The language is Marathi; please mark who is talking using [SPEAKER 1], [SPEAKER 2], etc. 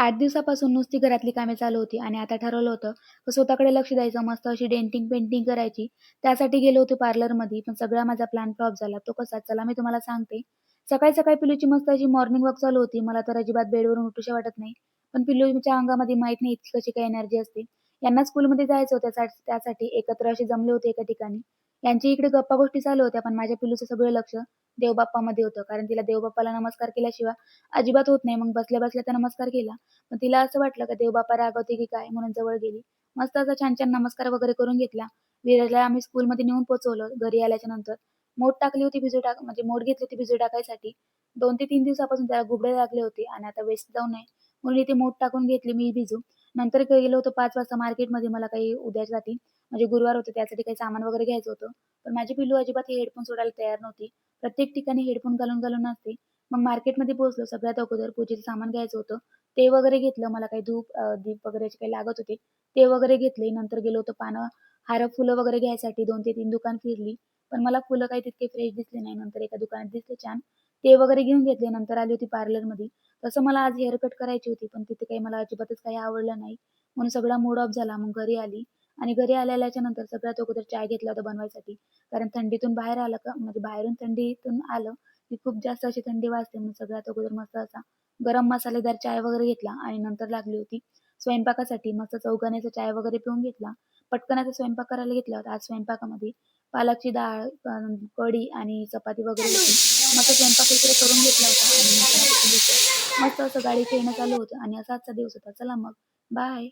[SPEAKER 1] आठ दिवसापासून नुसती घरातली कामे चालू होती आणि आता ठरवलं होतं की स्वतःकडे लक्ष द्यायचं, मस्त अशी डेंटिंग पेंटिंग करायची. त्यासाठी गेले होते पार्लरमध्ये, पण सगळा माझा प्लॅन फ्लॉप झाला. तो कसा? चला मी तुम्हाला सांगते. सकाळी-सकाळी पिलूची मस्त अशी मॉर्निंग वॉक चालू होती. मला तर अजिबात बेडवरून उठूशी वाटत नाही. पण पिलूच्या अंगामध्ये माहीत नाही इतकी कशी काय एनर्जी असते. यांना स्कूलमध्ये जायचं होतं त्यासाठी एकत्र असे जमले होते एका ठिकाणी. यांची इकडे गप्पा-गोष्टी चालू होत्या, पण माझ्या पिलूचं सगळं लक्ष देवबाप्पामध्ये होतं. कारण तिला देवबाप्पाला नमस्कार केल्याशिवाय अजिबात होत नाही. मग बसल्या-बसल्या त्या नमस्कार केला. पण तिला असं वाटलं का देवबाप्पा रागवते की काय म्हणून जवळ गेली. मस्त असा छान-छान नमस्कार वगैरे करून घेतला. विराजला आम्ही स्कूलमध्ये नेऊन पोहोचवलं. घरी आल्याच्यानंतर मोठ टाकली होती भिजू टाक म्हणजे मोठ घेतली होती भिजू टाकायसाठी. दोन ते तीन दिवसापासून त्याला गुबडे लागले होते आणि आता वेस्ट जाऊ नये म्हणून इथे मोठ टाकून घेतली मी भिजू. नंतर गेलो होतो पाच वाजता मार्केटमध्ये मला काही उद्यासाठी म्हणजे गुरुवार होते त्यासाठी काही सामान वगैरे घ्यायचं होतं. पण माझी पिल्लू अजिबात हे हेडफोन सोडायला तयार नव्हती. प्रत्येक ठिकाणी हेडफोन घालून-घालून असते. मग मार्केटमध्ये पोहोचलो. सगळ्यात अगोदर पूजेचं सामान घ्यायचं होतं. ते वगैरे घेतलं. मला काही धूप दीप वगैरे काही लागत होते, ते वगैरे घेतले. नंतर गेलो होतो पानं, हार, फुलं वगैरे घ्यायसाठी दोन ते तीन दुकान फिरली. पण मला फुलं काही तितके फ्रेश दिसले नाही. नंतर एका दुकानात दिसले छान. ते वगैरे घेऊन घेतले. नंतर आली होती पार्लरमध्ये. तसं मला आज हेअर कट करायची होती, पण तिथे काही मला अजिबातच काही आवडलं नाही. म्हणून सगळा मूड ऑफ झाला. मग घरी आली आणि घरी आल्याच्यानंतर सगळ्यात अगोदर चाय घेतला होता बनवायसाठी. कारण थंडीतून बाहेर आलं का म्हणजे बाहेरून थंडीतून आलं की खूप जास्त अशी थंडी वाजते. म्हणून सगळ्यात अगोदर मस्त असा गरम मसालेदार चाय वगैरे घेतला आणि नंतर लागली होती स्वयंपाकासाठी. मस्त चौघाण्याचा चाय वगैरे पिऊन घेतला. पटकन असा स्वयंपाक करायला घेतला होता. आज स्वयंपाकामध्ये पालकची डाळ, कढी आणि चपाती वगैरे होती. मस्त स्वयंपाक वगैरे करून घेतला होता आणि मस्त मस्त असं गाडी खेळणं चालू होतं आणि असा आजचा दिवस होता. चला मग बाय.